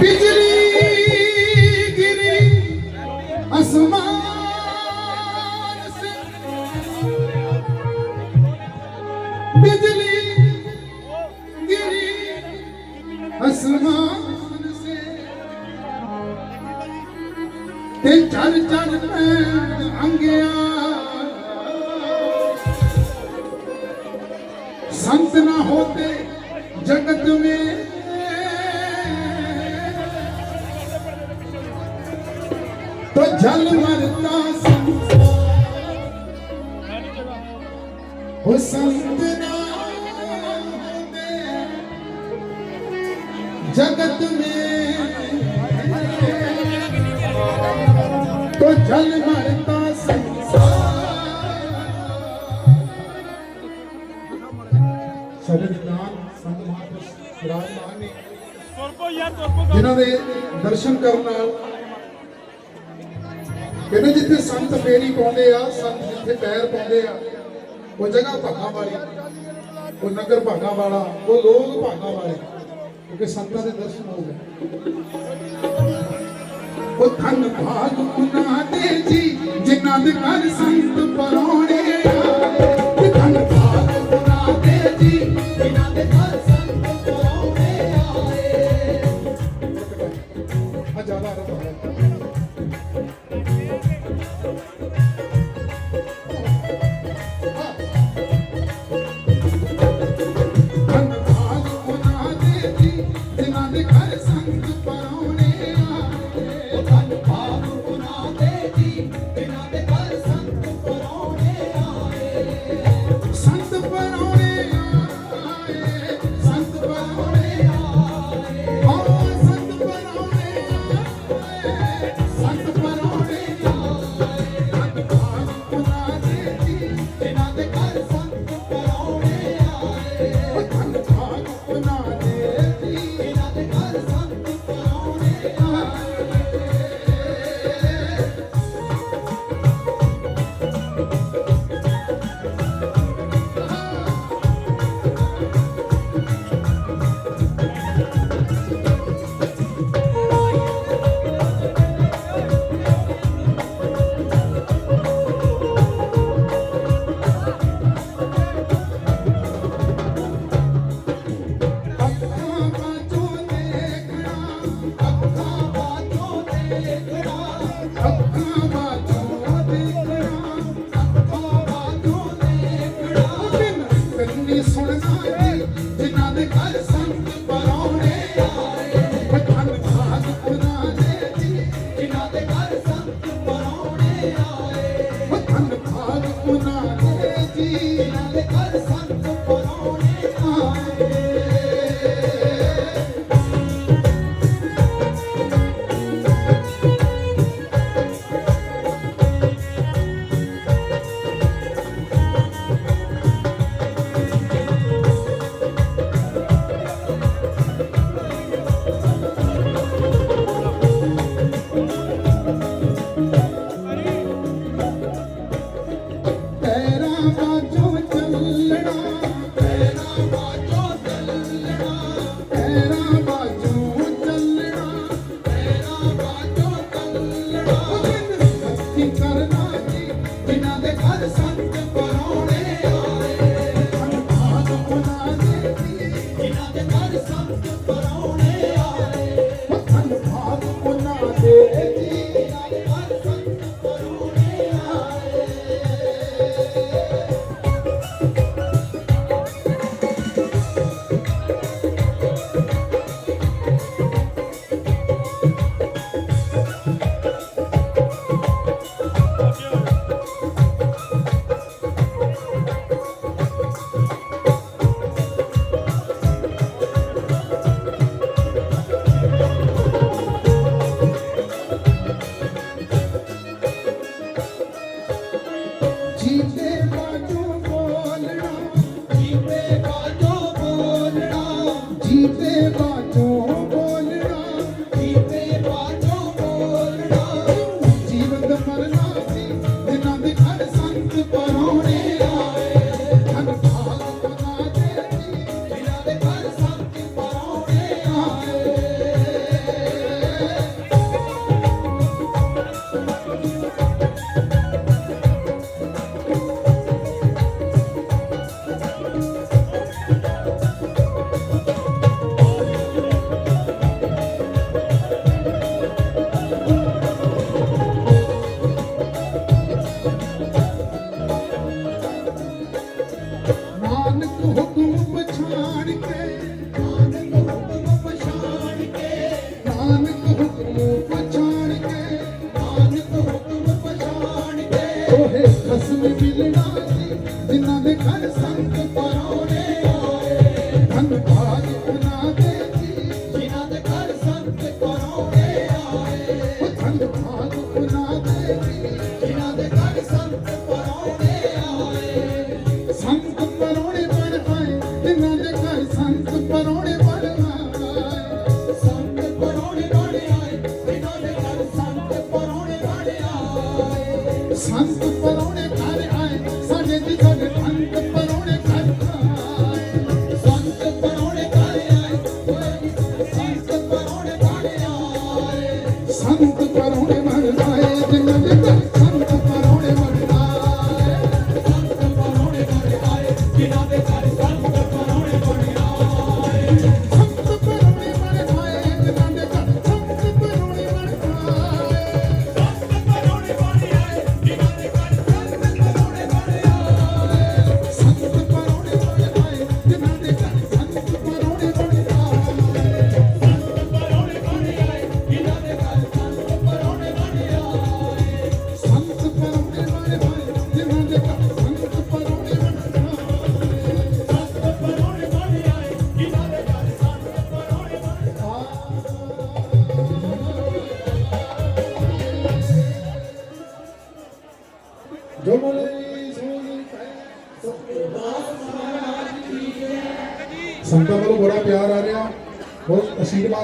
बिजली गिरी आसमान से बिजली गिरी आसमान से ते चल चल मैं अंगिया संत ना होते जगत में ਜਲ ਵਰਤਾ ਸੰਸਾਰ ਉਹ ਸੰਤ ਨਾਮ ਦੇ ਜਗਤ ਮੇ ਤੋ ਜਲ ਵਰਤਾ ਜਿਨ੍ਹਾਂ ਦੇ ਦਰਸ਼ਨ ਕਰਨ ਨਾਲ ਕਹਿੰਦੇ ਜਿੱਥੇ ਸੰਤ ਫੇਰੀ ਪਾਉਂਦੇ ਆ, ਸੰਤ ਜਿੱਥੇ ਪੈਰ ਪਾਉਂਦੇ ਆ, ਉਹ ਜਗ੍ਹਾ ਭਾਗਾ ਵਾਲੀ। ਉਹ ਨਗਰ ਭਾਗਾ ਵਾਲਾ, ਉਹ ਲੋਕ ਭਾਗਾ ਵਾਲੇ। ਕਿਉਂਕਿ ਸੰਤਾਂ ਦੇ ਦਰਸ਼ਨ ਹੋ ਗਏ। ਉਹ ਧੰਨ ਭਾਗ ਉਹਨਾਂ ਦੇ ਜੀ, ਜਿਨ੍ਹਾਂ ਦੇ ਘਰ ਸੰਤ ਪਰੋ ਵੀ ਸੁਣਦਾ ਏ ਜਿਨ੍ਹਾਂ ਦੇ ਘਰ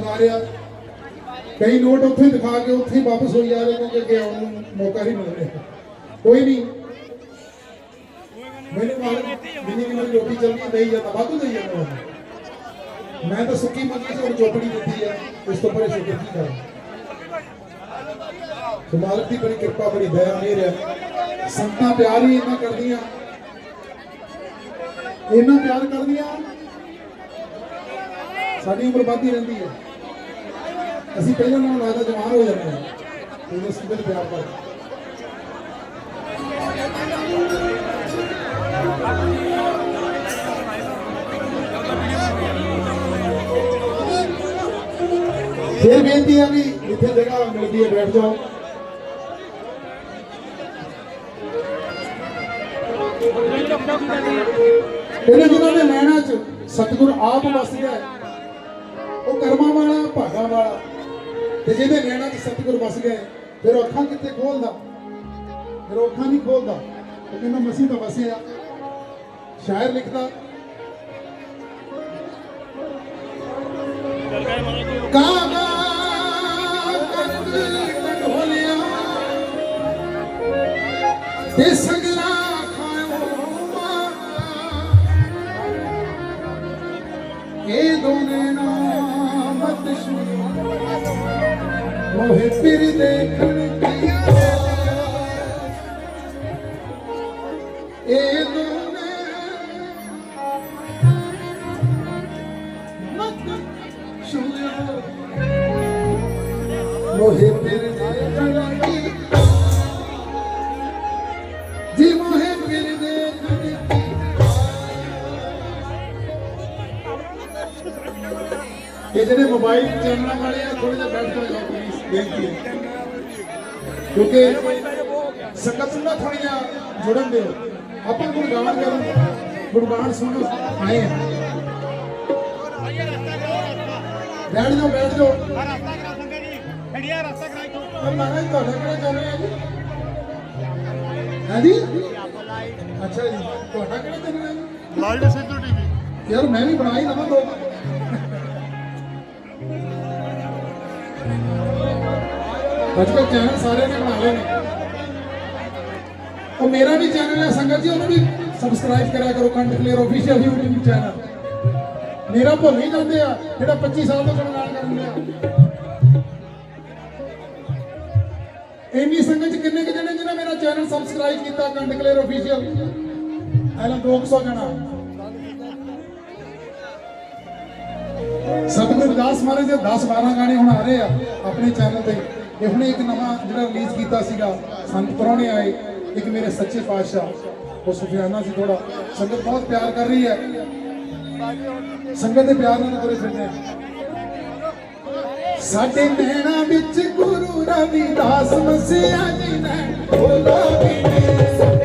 ਪਿਆਰ ਆ ਰਿਹਾ ਕਈ ਨੋਟ ਉੱਥੇ ਦਿਖਾ ਕੇ ਉੱਥੇ ਵਾਪਸ ਹੋਈ ਜਾ ਰਹੇ ਕਿਉਂਕਿ ਅੱਗੇ ਆਉਣ ਨੂੰ ਮੌਕਾ ਨਹੀਂ ਮਿਲ ਰਿਹਾ। ਕੋਈ ਨਹੀਂ। ਮੈਨੂੰ ਮਾਲੂਮ ਜਿੰਨੀ ਕਿ ਰੋਟੀ ਚੱਲਦੀ ਨਹੀਂ ਜਾਂਦਾ, ਵਾਧੂ ਦੇਈ ਜਾਂਦਾ ਮੈਂ ਤਾਂ ਸੁੱਕੀ ਮੰਗੀ ਤੋਂ ਚੋਪੜੀ ਦਿੱਤੀ ਆ। ਇਸ ਤੋਂ ਪਰੇ ਸ਼ੁਕਰ ਕੀ ਕਰਾਂ? ਤੇ ਮਾਲਕ ਦੀ ਬੜੀ ਕਿਰਪਾ, ਬੜੀ ਦਇਆ, ਮਿਹਰ ਹੈ ਸੰਤਾਂ ਪਿਆਰ ਹੀ ਇੰਨਾ ਕਰਦੀਆਂ। ਇੰਨਾ ਪਿਆਰ ਕਰਦੀਆਂ। ਸਾਡੀ ਉਮਰ ਵੱਧਦੀ ਰਹਿੰਦੀ ਹੈ। ਅਸੀਂ ਪਹਿਲਾਂ ਨਾਲੋਂ ਜ਼ਿਆਦਾ ਜਵਾਨ ਹੋ ਜਾਂਦੇ ਹਾਂ। ਤੇ ਇਸ ਪਿਆਰ ਕਰਦੇ ਫਿਰ ਬੇਨਤੀ ਹੈ ਵੀ ਜਿੱਥੇ ਜਗ੍ਹਾ ਮਿਲਦੀ ਹੈ, ਬੈਠ ਜਾਓ। ਇਹਨਾਂ ਜਿਨ੍ਹਾਂ ਦੇ ਨੈਣਾ ਚ ਸਤਿਗੁਰ ਆਪ ਵਸ ਗਿਆ ਕਰਮਾਂ ਵਾਲਾ, ਭਾਗਾਂ ਵਾਲਾ। ਤੇ ਜਿਹਦੇ ਨੈਣਾ ਚ ਸਤਿਗੁਰ ਵਸ ਗਏ, ਫਿਰ ਅੱਖਾਂ ਕਿੱਥੇ ਖੋਲਦਾ? ਫਿਰ ਅੱਖਾਂ ਨਹੀਂ ਖੋਲਦਾ। ਉਹ ਕਹਿੰਦਾ, ਮਸੀਹ ਤਾਂ ਵਸਿਆ ਸ਼ਾਇਰ ਲਿਖਦਾ ਕਾਗਾ ਕਰਦ ਢੋਲਿਆ? ਤੇ ਸਗਲਾ ਫਿਰ ਦੇਖਣ ਕੀਆ ਇਹ ਦੋਨੇ ਮਤ ਸ਼ੁਰੂ ਮੋਹਿ ਫਿਰ ਦੇਖਣ ਕੀਆ ਜੀ ਮੋਹਿ ਫਿਰ ਦੇਖਣ ਕੀਆ ਇਹ ਜਿਹੜੇ ਮੋਬਾਈਲ ਚੈਨਲਾਂ ਵਾਲੇ ਆ ਥੋੜੇ ਜਿਹਾ ਬੈਠ ਜਾਓ ਪਲੀਜ਼ ਬੇਨਤੀ ਹੈ ਕਿਉਂਕਿ ਸੰਗਤ ਨੂੰ ਨਾ ਥੋੜੀਆਂ ਜੁੜਨ ਦਿਓ ਆਪਾਂ ਗੁਰਗਾਨ ਕਰਨ ਗੁਰਗਾਨ ਸੁਣਨ ਆਏ ਆ ਬੈਠ ਜਾਓ ਬੈਠ ਜਾਓ। ਰਸਤਾ ਕਰਾ ਸੰਗੇ ਜੀ ਖੜੀਆ ਰਸਤਾ ਕਰਾਈ ਤੂੰ ਮਹਾਰਾਜ ਤੁਹਾਡਾ ਕਿਹੜਾ ਚੱਲ ਰਿਹਾ ਜੀ। ਹਾਂਜੀ? ਅੱਛਾ ਜੀ ਤੁਹਾਡਾ ਕਿਹੜਾ ਚੱਲ ਰਿਹਾ ਜੀ? ਲਾਈਵ ਸਿੱਧੂ ਟੀਵੀ ਯਾਰ ਮੈਂ ਵੀ ਬਣਾ ਹੀ ਲਵਾਂ ਦੋ। ਅੱਜ ਕੱਲ੍ਹ ਚੈਨਲ ਸਾਰਿਆਂ ਨੇ ਬਣਾ ਲਏ ਨੇ। ਉਹ ਮੇਰਾ ਵੀ ਚੈਨਲ ਹੈ, ਸੰਗਤ ਜੀ, ਉਹਨੂੰ ਵੀ ਸਬਸਕ੍ਰਾਈਬ ਕਰਿਆ ਕਰੋ ਕੰਟ ਕਲੀਅਰ ਆਫੀਸ਼ੀਅਲ YouTube ਚੈਨਲ ਮੇਰਾ ਭੁੱਲ ਹੀ ਜਾਂਦੇ ਆ, ਜਿਹੜਾ 25 ਸਾਲ ਤੋਂ ਗੁਣਗਾਨ ਕਰਨ ਲਿਆ ਇੰਨੀ ਸੰਗਤ ਚ ਕਿੰਨੇ ਕੁ ਜਣੇ ਜਿਹਨਾਂ ਮੇਰਾ ਚੈਨਲ ਸਬਸਕ੍ਰਾਈਬ ਕੀਤਾ ਕੰਟ ਕਲੀਅਰ ਆਫੀਸ਼ੀਅਲ ਐਲਾ 200 ਜਣਾ। ਸਤਿਗੁਰੂ ਦਾਸ ਮਹਾਰਾਜ ਦੇ 10 12 ਗਾਣੇ ਹੁਣ ਆ ਰਹੇ ਆ, ਆਪਣੇ ਚੈਨਲ ਤੇ। ਇਹ ਇੱਕ ਨਵਾਂ ਜਿਹੜਾ ਰਿਲੀਜ਼ ਕੀਤਾ ਸੀਗਾ ਸੰਤ ਪਰੌਣੇ ਆਏ, ਇੱਕ ਮੇਰੇ ਸੱਚੇ ਪਾਤਸ਼ਾਹ, ਉਹ ਸੁਫਿਆਨਾ ਸੀ ਥੋੜਾ ਸੰਗਤ ਬਹੁਤ ਪਿਆਰ ਕਰ ਰਹੀ ਹੈ। ਸੰਗਤ ਦੇ ਪਿਆਰ ਨਾਲ ਤੁਰੇ ਫਿਰਦੇ ਸਾਡੇ ਨੈਣਾ ਵਿੱਚ ਗੁਰੂ ਰਵਿਦਾਸ ਮਸਿਆ ਜੀ ਨੇ, ਬੋਲਾ ਵੀ ਨੇ।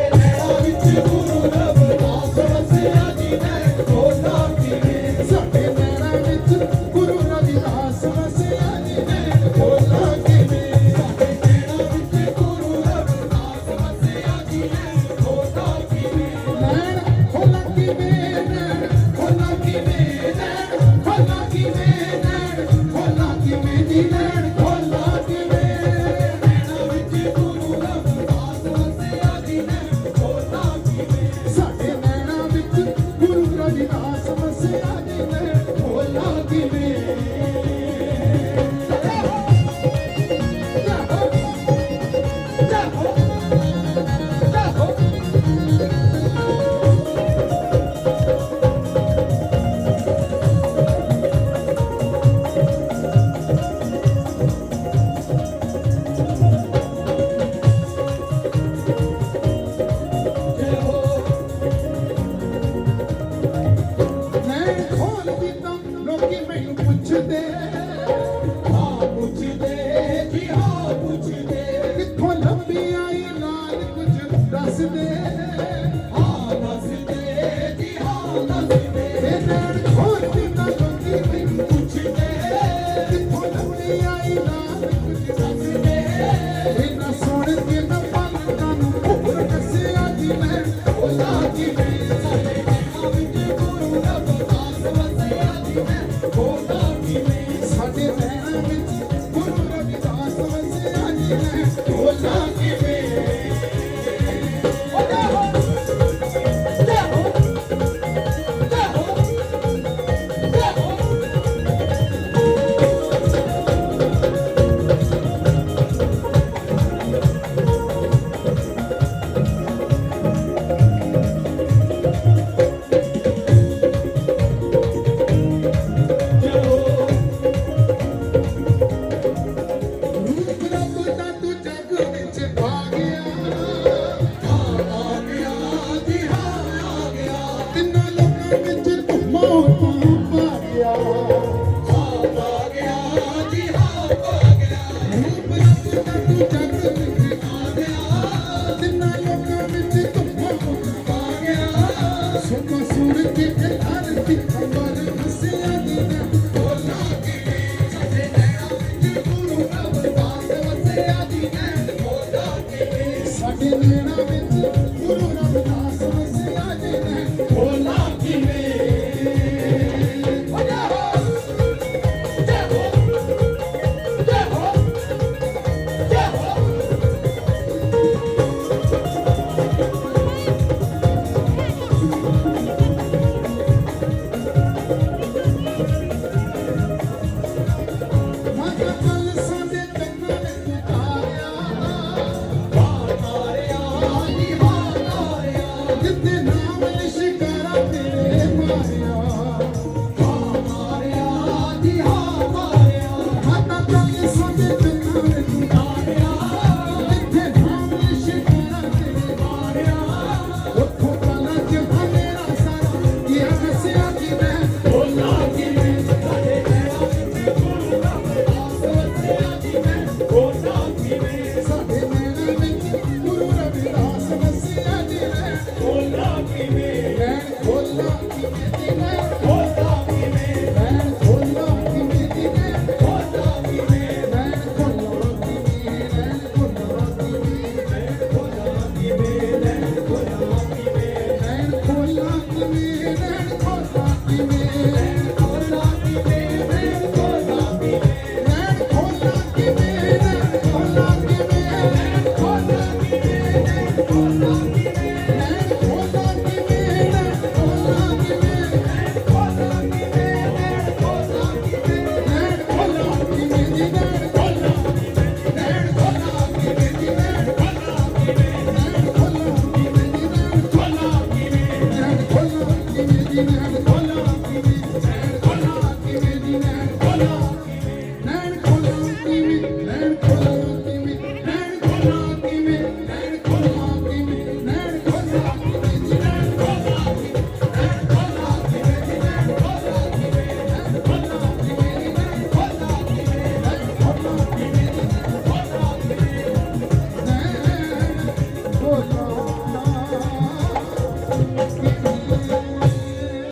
Yeah.